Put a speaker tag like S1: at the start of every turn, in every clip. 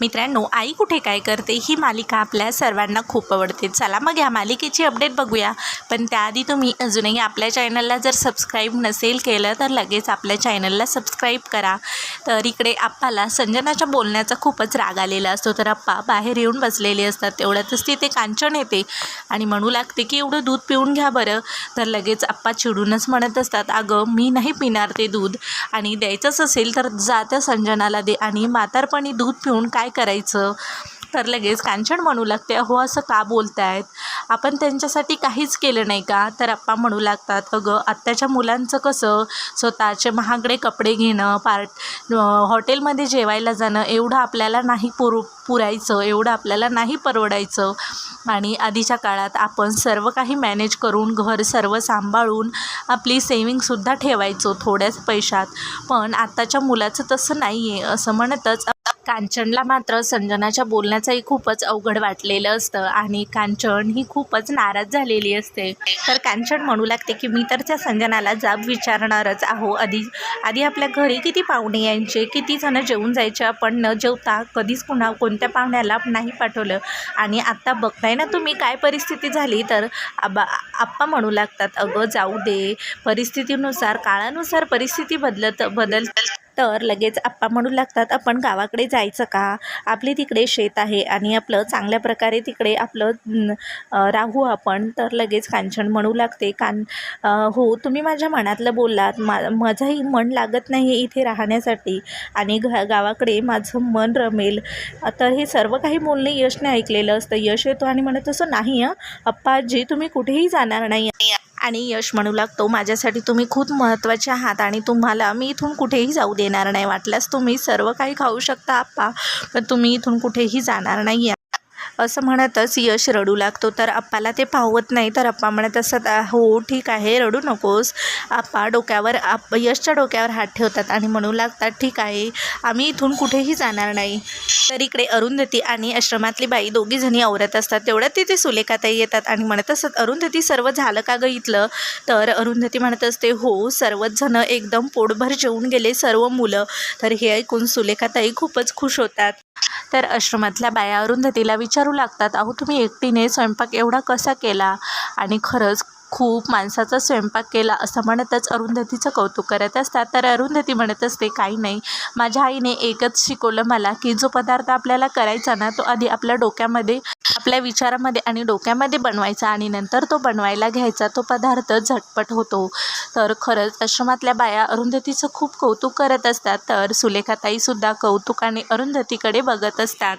S1: मित्रांनो आई कुठे काय करते ही मालिका आपल्या सर्वांना खूप आवडते. चला मग या मालिकेची अपडेट बघूया. पण त्याआधी तुम्ही अजूनही आपल्या चॅनलला जर सबस्क्राईब नसेल केलं तर लगेच आपल्या चॅनलला सबस्क्राईब करा. तर इकडे आप्पाला संजनाच्या बोलण्याचा खूपच राग आलेला असतो. तर आप्पा बाहेर येऊन बसलेले असतात. तेवढ्यातच तिथे कांचन येते आणि म्हणू लागते की एवढं दूध पिऊन घ्या बरं. तर लगेच आप्पा चिडूनच म्हणत असतात अगं मी नाही पिणार ते दूध आणि द्यायचंच असेल तर जा त्या संजनाला दे आणि म्हातारपणी दूध पिऊन काय करायचं? तर लगेच कांचन म्हणू लागते अहो असं का बोलतायत? आपण त्यांच्यासाठी काहीच केलं नाही का? तर आप्पा म्हणू लागतात अगं आत्ताच्या मुलांचं कसं? स्वतःचे महागडे कपडे घेणं पार्ट हॉटेलमध्ये जेवायला जाणं एवढं आपल्याला नाही पुर पुरायचं एवढं आपल्याला नाही परवडायचं. आणि आधीच्या काळात आपण सर्व काही मॅनेज करून घर सर्व सांभाळून आपली सेविंगसुद्धा ठेवायचो थोड्याच पैशात. पण आत्ताच्या मुलाचं तसं नाही आहे असं म्हणतच कांचनला मात्र संजनाच्या बोलण्याचंही खूपच अवघड वाटलेलं असतं आणि कांचन ही खूपच नाराज झालेली असते. तर कांचन म्हणू लागते की मी तर त्या संजनाला जाब विचारणारच आहो. आधी आधी आपल्या घरी किती पाहुणे यायचे? किती जणं जेवून जायचे? आपण न जेवता कधीच पुन्हा कोणत्या पाहुण्याला नाही पाठवलं. आणि आत्ता बघताय ना तुम्ही काय परिस्थिती झाली? तर आबा आप्पा म्हणू लागतात अगं जाऊ दे. परिस्थितीनुसार काळानुसार परिस्थिती बदलत बदल तर लगेच आप्पा म्हणू लागतात आपण गावाकडे जायचं का? आपले तिकडे शेत आहे आणि आपलं चांगल्या प्रकारे तिकडे आपलं राहू आपण. तर लगेच कांचन म्हणू लागते कान हो तुम्ही माझ्या मनातलं बोललात. मा माझंही मन लागत नाही आहे इथे राहण्यासाठी आणि घ गावाकडे माझं मन रमेल. तर हे सर्व काही बोलणे यशने ऐकलेलं असतं. यश येतो आणि म्हणत असं नाही हं अप्पाजी तुम्ही कुठेही जाणार नाही आणि यश म्हणू लागतो माझ्यासाठी तुम्ही खूप महत्त्वाचे आहात आणि तुम्हाला मी इथून कुठेही जाऊ देणार नाही. वाटल्यास तुम्ही सर्व काही खाऊ शकता आप्पा. पण तुम्ही इथून कुठेही जाणार नाही असं म्हणतच यश रडू लागतो. तर आप्पाला ते पाहवत नाही. तर आप्पा म्हणत असत हो ठीक आहे रडू नकोस. आप्पा डोक्यावर आप यशच्या डोक्यावर हात ठेवतात आणि म्हणू लागतात ठीक आहे आम्ही इथून कुठेही जाणार नाही. तर इकडे अरुंधती आणि आश्रमातली बाई दोघी जणी आवरत असतात. तेवढ्यात तिथे सुलेखाताई येतात आणि म्हणत असतात अरुंधती सर्व झालं का ग इथलं? तर अरुंधती म्हणत असते हो सर्वच जणं एकदम पोटभर जेवून गेले सर्व मुलं. तर हे ऐकून सुलेखाताई खूपच खुश होतात. तर आश्रमातल्या बाया अरुंधतीला विचारू लागतात अहो तुम्ही एकटीने स्वयंपाक एवढा कसा केला? आणि खरंच खूप माणसाचा स्वयंपाक केला असं म्हणतच अरुंधतीचं कौतुक करत असतात. तर अरुंधती म्हणत असते काही नाही माझ्या आईने एकच शिकवलं मला की जो पदार्थ आपल्याला करायचा ना तो आधी आपल्या डोक्यामध्ये आपल्या विचारामध्ये आणि डोक्यामध्ये बनवायचा आणि नंतर तो बनवायला घ्यायचा तो पदार्थ झटपट होतो. तर खरंच आश्रमातल्या बाया अरुंधतीचं खूप कौतुक करत असतात. तर सुलेखाताईसुद्धा कौतुकाने अरुंधतीकडे बघत असतात.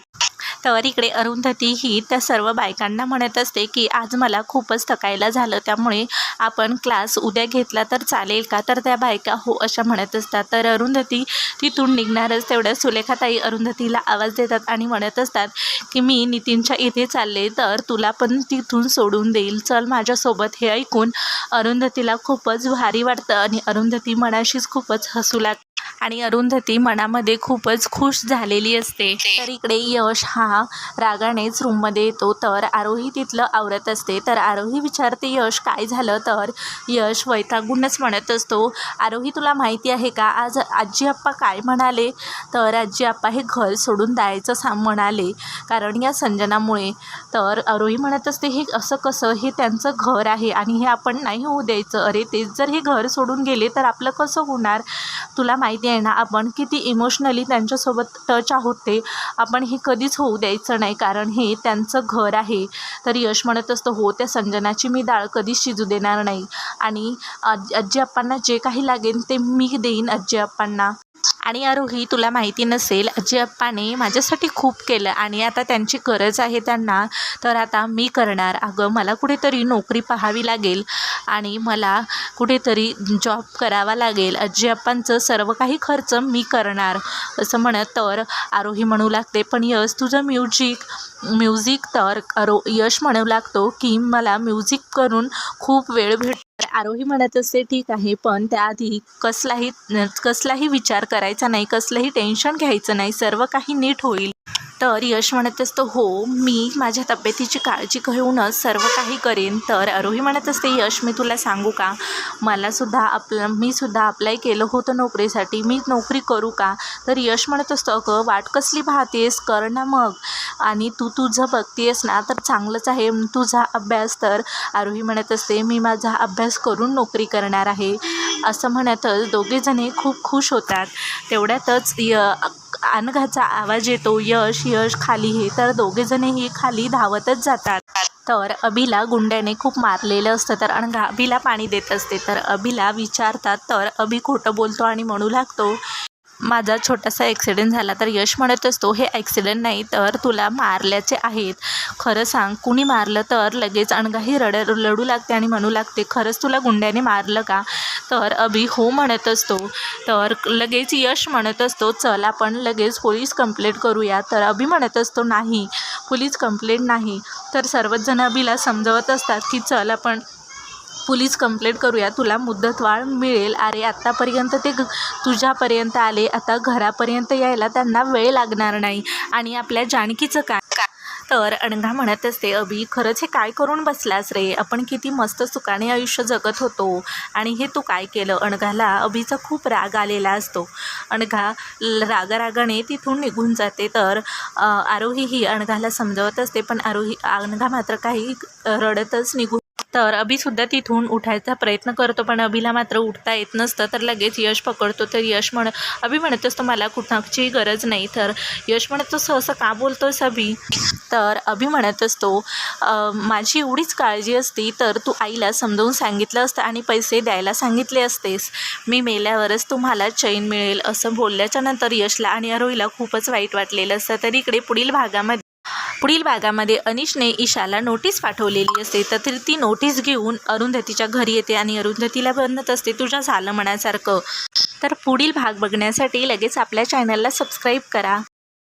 S1: तर इकडे अरुंधती ही त्या सर्व बायकांना म्हणत असते की आज मला खूपच थकायला झालं त्यामुळे आपण क्लास उद्या घेतला तर चालेल का? तर त्या बायका हो अशा म्हणत असतात. तर अरुंधती तिथून निघणारच तेवढ्या सुलेखाताई अरुंधतीला आवाज देतात आणि म्हणत असतात की मी नितीनच्या इथे चालले तर तुला पण तिथून सोडून देईल. चल माझ्यासोबत हे ऐकून अरुंधतीला खूपच भारी वाटतं आणि अरुंधती मनाशीच खूपच हसू लागते आणि अरुंधती मनामध्ये खूपच खुश झालेली असते. तर इकडे यश हा रागानेच रूममध्ये येतो. तर आरोही तिथलं आवरत असते. तर आरोही विचारते यश काय झालं? तर यश वैतागूनच म्हणत असतो आरोही तुला माहिती आहे का? आज आजी आप्पा काय म्हणाले? तर आजी आप्पा हे घर सोडून द्यायचं सा म्हणाले कारण या संजनामुळे. तर आरोही म्हणत असते हे असं कसं? हे त्यांचं घर आहे आणि हे आपण नाही होऊ द्यायचं. अरे तेच जर हे घर सोडून गेले तर आपलं कसं होणार? तुला माहिती आहे ना आपण किती इमोशनली त्यांच्यासोबत टच आहोत ते आपण हे कधीच होऊ द्यायचं नाही. कारण हे त्यांचं घर आहे. तर यश म्हणत असतं हो त्या संजनाची मी डाळ कधीच शिजू देणार नाही. आणि आजी आप्पांना जे काही लागेल ते मी देईन आजी आप्पांना. आणि आरोही तुला माहिती नसेल आजी माझ्यासाठी खूप केलं आणि आता त्यांची गरज आहे त्यांना. तर आता मी करणार. अगं मला कुठेतरी नोकरी पाहावी लागेल आणि मला कुठेतरी जॉब करावा लागेल. आजी सर्व काही खर्च मी करणार असं म्हणत तर आरोही म्हणू लागते पण यश तुझं म्युझिक म्युझिक तर आरो यश म्हणू लागतो की मला म्युझिक करून खूप वेळ भेट आरोही म्हणत असते ठीक आहे पण त्याआधी कसलाही कसलाही विचार करायचा नाही कसलंही टेन्शन घ्यायचं नाही सर्व काही नीट होईल. तर यश म्हणत असतो हो मी माझ्या तब्येतीची काळजी घेऊनच सर्व काही करेन. तर आरोही म्हणत असते यश मी तुला सांगू का? मलासुद्धा आपलं मी सुद्धा अप्लाय केलं होतं नोकरीसाठी. मी नोकरी करू का? तर यश म्हणत असतं अगं वाट कसली पाहतेस? कर ना मग. आणि तू तुझं बघतेस ना तर चांगलंच आहे. तुझा अभ्यास तर आरोही म्हणत असते मी माझा अभ्यास करून नोकरी करणार आहे. असं म्हणतच दोघेजणे खूप खुश होतात. तेवढ्यातच य अनघाचा आवाज येतो यश यश खाली हे तर दोघेजणही खाली धावतच जातात. तर अभिला गुंड्याने खूप मारलेलं असतं तर अनघा अभिला पाणी देत असते. तर अभिला विचारतात तर अभि खोटं बोलतो आणि म्हणू लागतो? माझा छोटासा ॲक्सिडेंट झाला तर यश म्हणत असतो हे ॲक्सिडेंट नाही तर तुला मारल्याचे आहेत. खरं सांग कुणी मारलं तर लगेच अणगाही रड रडू लागते आणि म्हणू लागते खरंच तुला गुंड्याने मारलं का? तर अभि हो म्हणत असतो. तर लगेच यश म्हणत असतो चल आपण लगेच पोलीस कंप्लेंट करूया. तर अभि म्हणत असतो नाही पोलीस कंप्लेंट नाही. तर सर्वच जण अभिला समजवत असतात की चल आपण पोलीस कंप्लेंट करूया तुला मुदतवाढ मिळेल. अरे आत्तापर्यंत ते तुझ्यापर्यंत आले. आता घरापर्यंत यायला त्यांना वेळ लागणार नाही. आणि आपल्या जानकीचं काय? तर अणघा म्हणत असते अभि खरंच हे काय करून बसलास रे? आपण किती मस्त सुखाने आयुष्य जगत होतो. आणि हे तू काय केलं? अणघाला अभिचा खूप राग आलेला असतो. अणघा रागारागाने तिथून निघून जाते. तर आरोही ही अणघाला समजवत असते पण आरोही अणघा मात्र काही रडतच निघून तर अभिसुद्धा तिथून उठायचा प्रयत्न करतो पण अभिला मात्र उठता येत नसतं तर लगेच यश पकडतो. तर यश म्हण अभि म्हणत असतो मला कुणाची गरज नाही. तर यश म्हणत असतो असं का बोलतोस अभि? तर अभि म्हणत असतो माझी एवढीच काळजी असती तर तू आईला समजावून सांगितलं असतं आणि पैसे द्यायला सांगितले असतेस. मी मेल्यावरच तुम्हाला चैन मिळेल असं बोलल्याच्या नंतर यशला आणि अरोईला खूपच वाईट वाटलेलं असतं. तर इकडे पुढील भागामध्ये पुढील भागामध्ये अनिशने ईशाला नोटीस पाठवलेली असते तर ती- नोटीस घेऊन अरुंधतीच्या घरी येते आणि अरुंधतीला बनत असते तुझ्या झालं म्हणासारखं. तर पुढील भाग बघण्यासाठी लगेच आपल्या चॅनलला सबस्क्राईब करा.